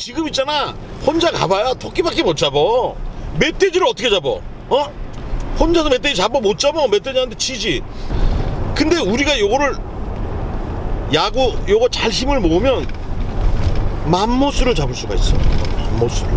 지금 있잖아. 혼자 가봐야 토끼밖에 못 잡어. 멧돼지를 어떻게 잡어? 어? 혼자서 멧돼지 잡아 못 잡아 멧돼지한테 치지. 근데 우리가 요거를 야구 요거 잘 힘을 모으면 맘모스를 잡을 수가 있어. 맘모스를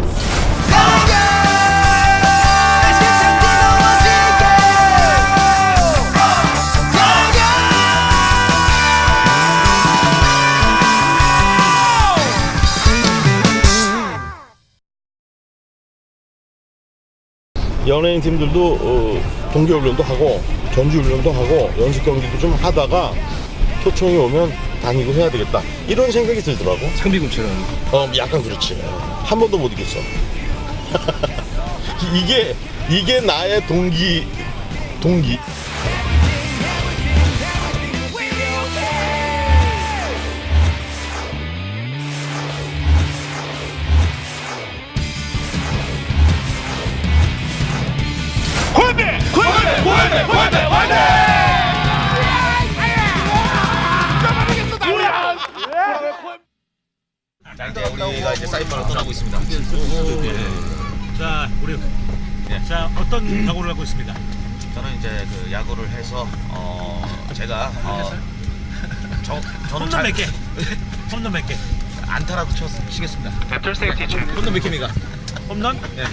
연예인 팀들도 어, 동계 훈련도 하고 전지훈련도 하고 연습 경기도 좀 하다가 초청이 오면 다니고 해야 되겠다. 이런 생각이 들더라고. 상비군처럼. 어 약간 그렇지. 한 번도 못 이겼어. 이게 이게 나의 동기 동기 자 이제 우리가 이제 사이판을 떠나고 있습니다. 자 우리 자 어떤 각오를 하고 있습니다 저는 이제 그 야구를 해서 어 제가 어, 저 저는 홈런 몇 개? 홈런 몇 개? 안타라도 쳐 치겠습니다. 홈런 몇 개입니까? 홈런? 네.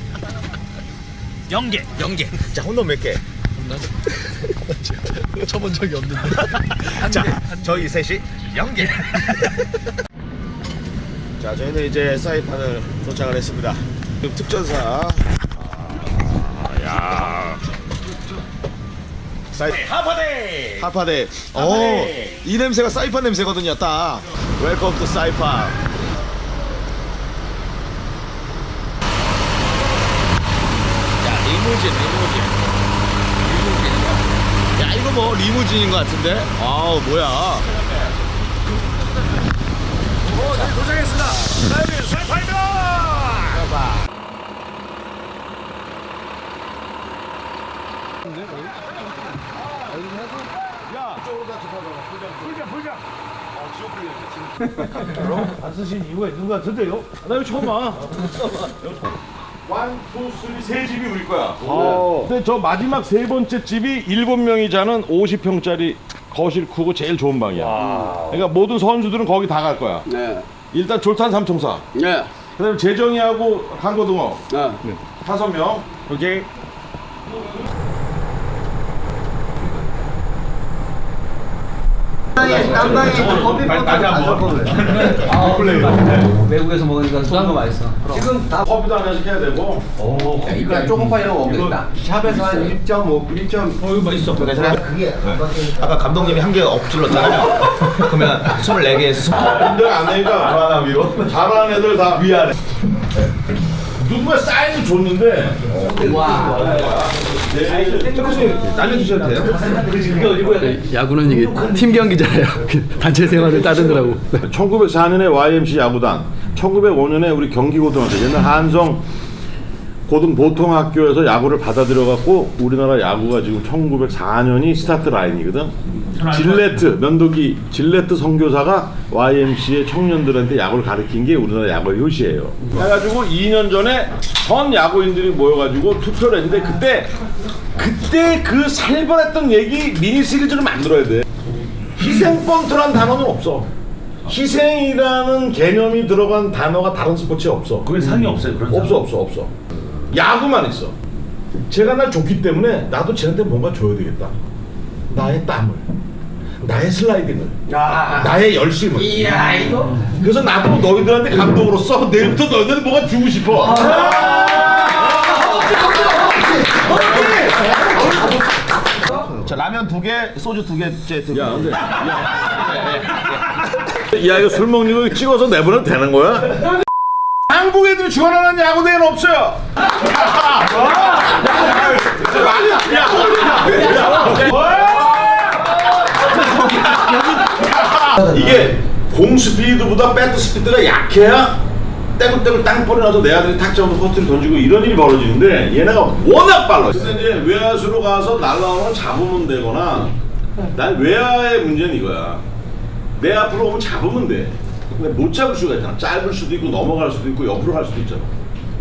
0개 연계. 자 홈런 몇 개? 쳐본 적이 없는데 자 저희 셋이 연계. 자 저희는 이제 사이판을 도착을 했습니다. 지금 특전사. 아, 야. 사이 하파데. 하파데. 어, 이 냄새가 사이판 냄새거든요, 딱. 웰컴 투 사이판. 야, 리무진, 리무진. 리무진이야. 야, 이거 뭐 리무진인 것 같은데? 아우, 뭐야. 도착했습니다 안 쓰신 이유가 있는 것 같은데요? 나 이거 처음 봐. 완, 투, 쓰리 세 집이 우리 거야. 근데 저 마지막 세 번째 집이 일곱 명이 자는 50평짜리 거실 크고 제일 좋은 방이야. 그러니까 모든 선수들은 거기 다 갈 거야. 네. 일단 졸탄 삼총사. 네. 그다음에 재정이하고 강고등어 네. 다섯 명. 오케이. 외국에서 먹으니까 소한거 맛있어. 지금 다 커피도 한 잔씩 해야 되고. 이거 조금파 이런 거 없겠다. 샵에서 한 1.5, 1. 어 이거 맛있어. 그게 아까 감독님이 한 개 엎질렀잖아요. 그러면 24개에서 인정 안 되니까 하나 위로. 잘하는 애들 다 위아래. 누가 사인을 줬는데 날려주셔도 돼요? 야구는 이게 팀 경기잖아요. 단체 생활을 따르느라고. 1904년에 YMC 야구단, 1905년에 우리 경기고등학교, 옛날 한성 고등 보통 학교에서 야구를 받아들여 갖고 우리나라 야구가 지금 1904년이 스타트 라인이거든. 질레트 면도기 질레트 선교사가 YMC의 청년들한테 야구를 가르친 게 우리나라 야구의 효시예요. 해가지고 2년 전에 전 야구인들이 모여가지고 투표를 했는데 그때 그때 그 살벌했던 얘기 미니 시리즈를 만들어야 돼. 희생 번트란 단어는 없어. 희생이라는 개념이 들어간 단어가 다른 스포츠에 없어. 그게 상이 없어요 그런 없어 없어 없어. 야구만 있어. 제가 날 줬기 때문에 나도 쟤한테 뭔가 줘야 되겠다. 나의 땀을, 나의 슬라이딩을, 나의 열심을. 이야 이거 그래서 나도 너희들한테 감독으로서 내일부터 너희들 뭐가 주고 싶어. 자 라면 두 개, 소주 두 개째 드고. 야, 근데 야 이거 술 먹는 거 찍어서 내보내도 되는 거야? 한국 애들이 좋아하는 야구 대회는 없어요. 이게 공 스피드보다 배트 스피드가 약해야 떼굴떼굴 땅볼이 나서 내 아들이 탁점으로 커트를 던지고 이런 일이 벌어지는데 얘네가 워낙 빨라. 그래서 이제 외야수로 가서 날라오면 잡으면 되거나 난 외야의 문제는 이거야. 내 앞으로 오면 잡으면 돼. 근데 못 잡을 수가 있잖아. 짧을 수도 있고 넘어갈 수도 있고 옆으로 갈 수도 있잖아.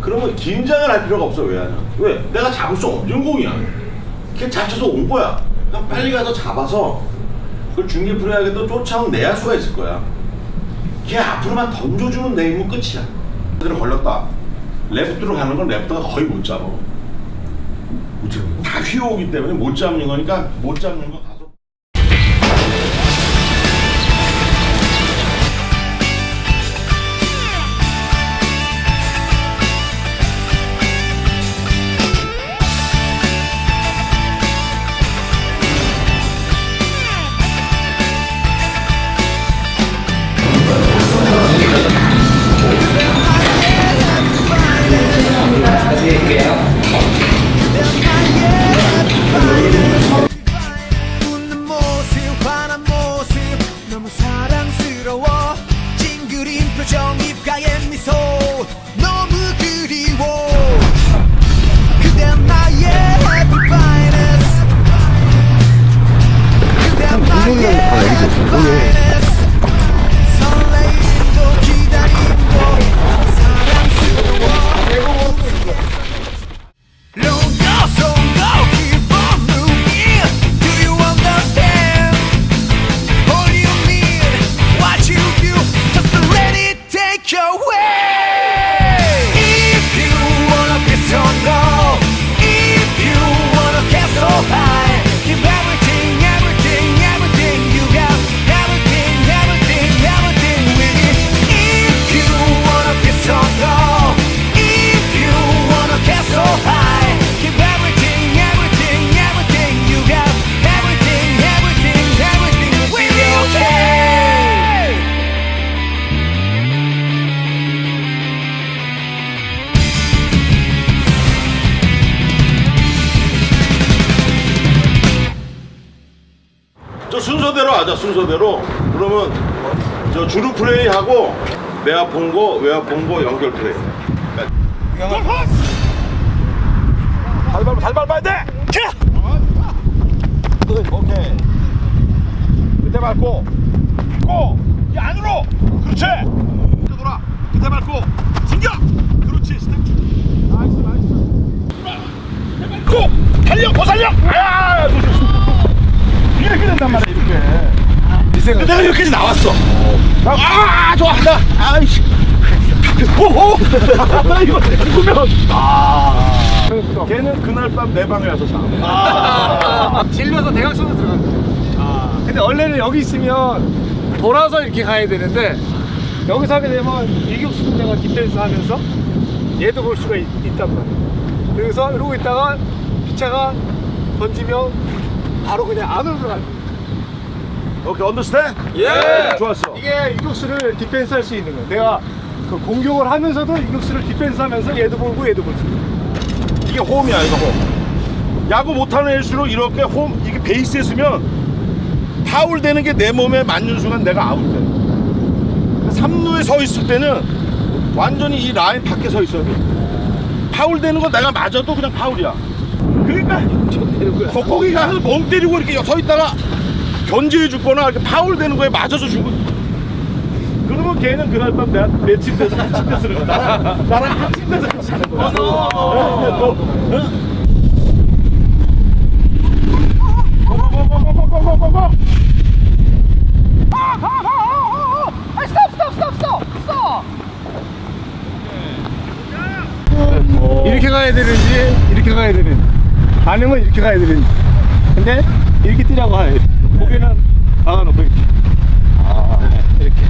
그러면 긴장을 할 필요가 없어. 왜 하냐? 왜? 내가 잡을 수 없는 공이야. 걔 잡혀서 온 거야. 그냥 빨리 가서 잡아서 그걸 중계 프로야게 또 쫓아온 내야 수가 있을 거야. 걔 앞으로만 던져주면 내이면 끝이야. 그대로 걸렸다. 레프트로 가는 건 레프트가 거의 못 잡아. 못 잡아. 다 휘어오기 때문에 못 잡는 거니까 못 잡는 거 순서대로 그러면 저 주루 플레이 하고 외압 본거 외압 본거 연결 플레이 잘 밟아 잘 밟아야 돼. 자. 오케이 밑에 밟고 고. 이 안으로. 그렇지. 돌아. 밑에 밟고 숨겨. 그렇지. 스텝 쭉. 나이스 나이스. 고. 달려 더 살려. 아. 이렇게 된단 말이야 이렇게. 내가 여기까지 나왔어. 아, 좋아. 나, 아이씨. 오, 오. 나 이거 죽으면. 아. 걔는 그날 밤 내 방에 와서 자. 질려서 대각선으로 들어간 거예요. 근데 원래는 여기 있으면 돌아서 이렇게 가야 되는데 여기서 하게 되면 일격수 군대가 디펜스 하면서 얘도 볼 수가 있, 단 말이에요. 그래서 이러고 있다가 피차가 던지면 바로 그냥 안으로 들어가요. 오케이 언더스탠? 예. 좋았어 이게 일격수를 디펜스 할 수 있는 거예요. 내가 그 공격을 하면서도 일격수를 디펜스 하면서 얘도 볼고 얘도 볼 수 있는 이게 홈이야 이거 홈 야구 못하는 애일수록 이렇게 홈 이게 베이스에 쓰면 파울 되는 게 내 몸에 맞는 순간 내가 아웃 돼 3루에 서 있을 때는 완전히 이 라인 밖에 서 있어야 돼 파울 되는 건 내가 맞아도 그냥 파울이야 그러니까 거- 거기 가서 멍 때리고 이렇게 서 있다가 견제해 죽거나 이렇게 파울되는 거에 맞아서 죽은 그러면 걔는 그날 밤 내가 내 침대에서 한 침대 쓰는 거야 나랑, 나랑 한 침대에서 자는 거야. 너, 응? 이렇게 가야 되는지 이렇게 가야 되는지 아니면 이렇게 가야 되는지. 근데 이렇게 뛰라고 하요 고개는 박아놓고 이렇게 네, 이렇게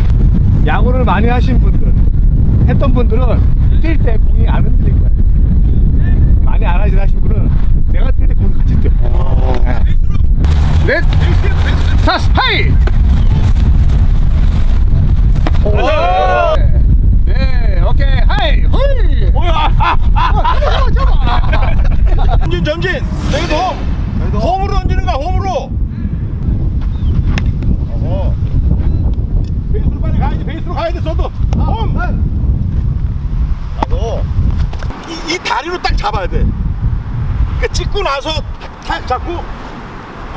야구를 많이 하신 분들 했던 분들은 뛸 때 공이 안 흔들릴 거예요 많이 안 하신 하신 분은 내가 뛸 때 공이 같이 뛰어 네. 넷 스타스 파이 네 오케이 하이 홀 전진 전진 내도 홈으로 던지는 거야 홈으로 어허. 베이스로 빨리 가야지 베이스로 가야 돼 써도 홈 나도 이, 이 다리로 딱 잡아야 돼 그러니까 찍고 나서 탁 잡고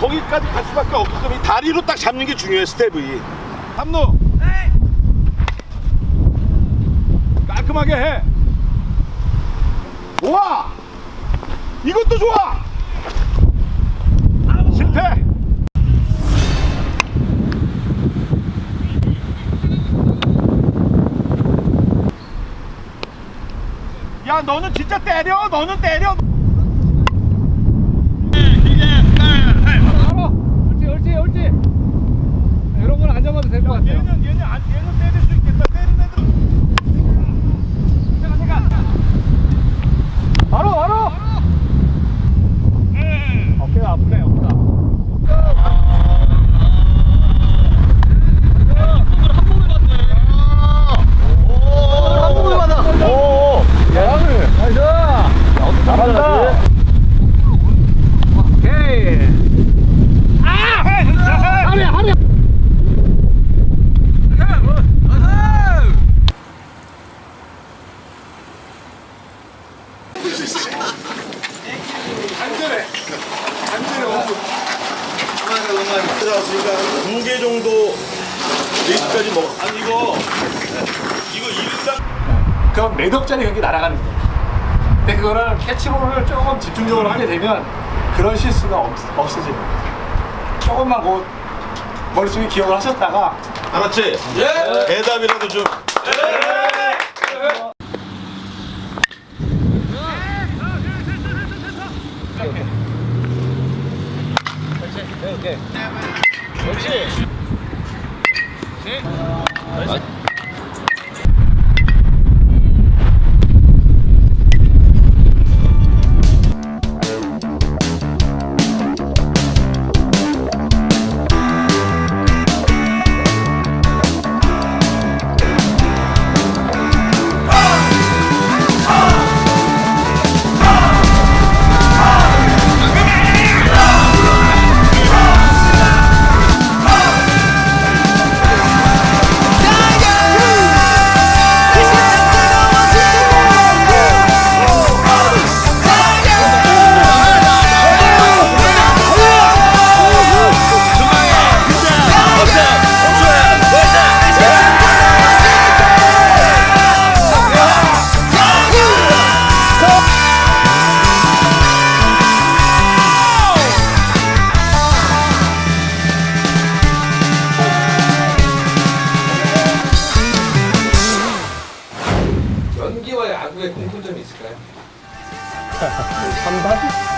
거기까지 갈 수밖에 없게끔 이 다리로 딱 잡는 게 중요해 스텝이 삼루 깔끔하게 해. 좋아. 이것도 좋아. 야 너는 진짜 때려. 너는 때려. 옳지 옳지 옳지 이런 건 안 잡아도 될 것 같아요 얘는 얘는 안 얘는 때릴 수 있겠다. 때리는 애들. 잠깐 잠깐. 바로 바로 어깨가 아프네 어깨가 한 번에 받아. 오. 잘한다 오케이 아 하래 하래 두 개 정도 레이스까지 먹어. 아니 이거 이거 1인당 그럼 몇 억짜리 경기 날아가는 거예요 근데 그거를 캐치볼을 조금 집중적으로 하게 되면 그런 실수가 없, 없어지는 거예요 조금만 그 머릿속에 기억을 하셨다가 알았지? 예. 대답이라도 좀. 연 기와 야구의 공통점이 있을까요? 반반?